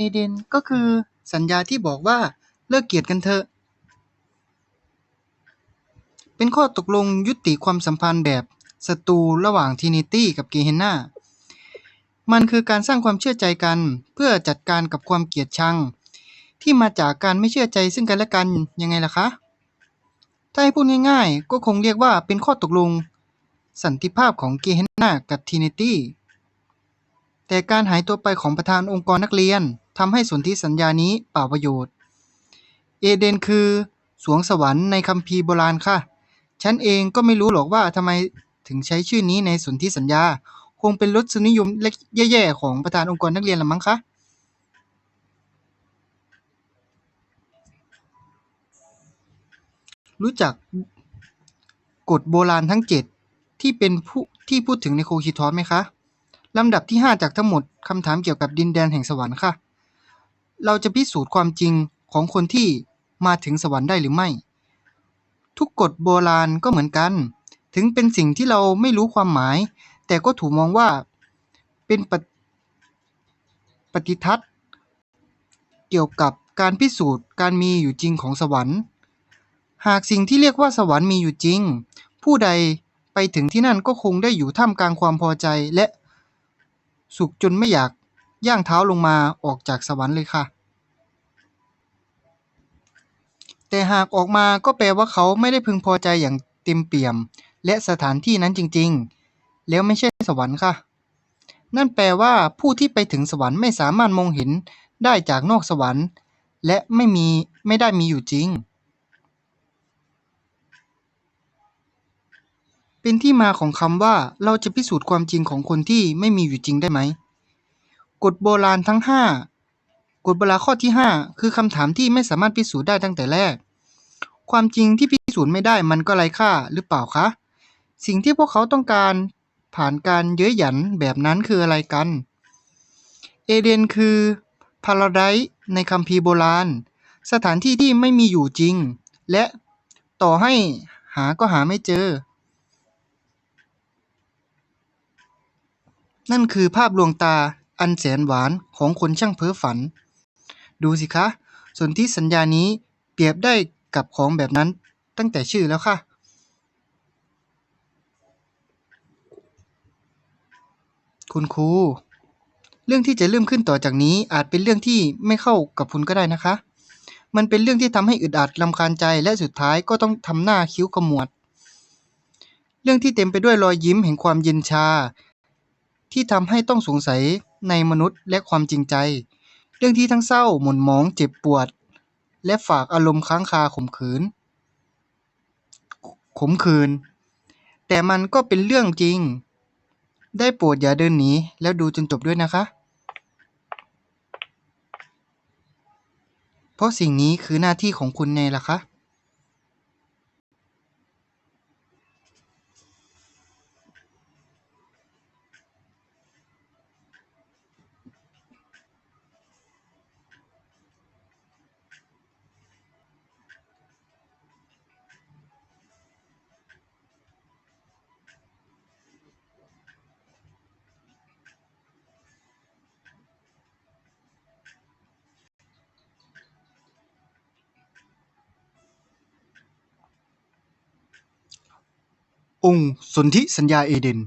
เอเดนก็คือสัญญาที่บอกว่า เลิกเกลียดกันเถอะ เป็นข้อตกลงยุติความสัมพันธ์แบบศัตรูระหว่างทรินิตี้กับเกเฮนนา มันคือการสร้างความเชื่อใจกันเพื่อจัดการกับความเกลียดชังที่มาจากการไม่เชื่อใจซึ่งกันและกันยังไงล่ะคะ ถ้าให้พูดง่ายๆ ก็คงเรียกว่าเป็นข้อตกลงสันติภาพของเกเฮนนากับทรินิตี้ แต่การหายตัวไปของประธานองค์กรนักเรียน ทำให้สนธิสัญญานี้เปล่าประโยชน์ เอเดนคือสวงสวรรค์ในคัมภีร์โบราณค่ะ ฉันเองก็ไม่รู้หรอกว่าทำไมถึงใช้ชื่อนี้ในสนธิสัญญา คงเป็นรสนิยมเล็กแย่ๆของประธานองค์กรนักเรียนละมั้งคะรู้จักกฎโบราณทั้ง 7 ที่เป็นผู้ที่พูดถึงในโคคิทอสไหมคะ ลำดับที่ 5 จากทั้งหมดคำถามเกี่ยวกับดินแดนแห่งสวรรค์ค่ะ เราจะพิสูจน์ความจริงของคนที่มาถึงสวรรค์ได้หรือไม่ ทุกกฎโบราณก็เหมือนกัน ถึงเป็นสิ่งที่เราไม่รู้ความหมาย แต่ก็ถูกมองว่าเป็นปฏิปฏิทัศน์ เกี่ยวกับการพิสูจน์การมีอยู่จริงของสวรรค์ หากสิ่งที่เรียกว่าสวรรค์มีอยู่จริง ผู้ใดไปถึงที่นั่นก็คงได้อยู่ท่ามกลางความพอใจและสุขจนไม่อยาก ย่างเท้าลงมาออกจากสวรรค์เลยค่ะ แต่หากออกมาก็แปลว่าเขาไม่ได้พึงพอใจอย่างเต็มเปี่ยม และสถานที่นั้นจริงๆ แล้วไม่ใช่สวรรค์ค่ะ นั่นแปลว่าผู้ที่ไปถึงสวรรค์ไม่สามารถมองเห็นได้จากนอกสวรรค์ และไม่มีไม่ได้มีอยู่จริง เป็นที่มาของคำว่าเราจะพิสูจน์ความจริงของคนที่ไม่มีอยู่จริงได้ไหม กฎโบราณทั้ง5กฎโบราณข้อที่5คือคำถามที่ไม่สามารถพิสูจน์ได้ตั้งแต่แรก ความจริงที่พิสูจน์ไม่ได้มันก็ไร้ค่าหรือเปล่าคะ สิ่งที่พวกเขาต้องการผ่านการเย้ยหยันแบบนั้นคืออะไรกัน เอเดนคือพาราไดซ์ในคัมภีร์โบราณ สถานที่ที่ไม่มีอยู่จริง และต่อให้หาก็หาไม่เจอ นั่นคือภาพลวงตา อันแสนหวานของคนช่างเพ้อฝัน ดูสิคะ สนธิสัญญานี้เปรียบได้กับของแบบนั้นตั้งแต่ชื่อแล้วค่ะคุณครู เรื่องที่จะเริ่มขึ้นต่อจากนี้อาจเป็นเรื่องที่ไม่เข้ากับคุณก็ได้นะคะ มันเป็นเรื่องที่ทำให้อึดอัดรำคาญใจและสุดท้ายก็ต้องทำหน้าคิ้วขมวด เรื่องที่เต็มไปด้วยรอยยิ้มแห่งความเย็นชา ที่ทำให้ต้องสงสัย ในมนุษย์และความจริงใจ เรื่องที่ทั้งเศร้าหม่นหมองเจ็บปวด และฝากอารมณ์ค้างคาขมขืนขมขืนแต่มันก็เป็นเรื่องจริง ได้โปรดอย่าเดินหนีแล้วดูจนจบด้วยนะคะ เพราะสิ่งนี้คือหน้าที่ของคุณไงล่ะคะ องค์สนธิสัญญาเอเดน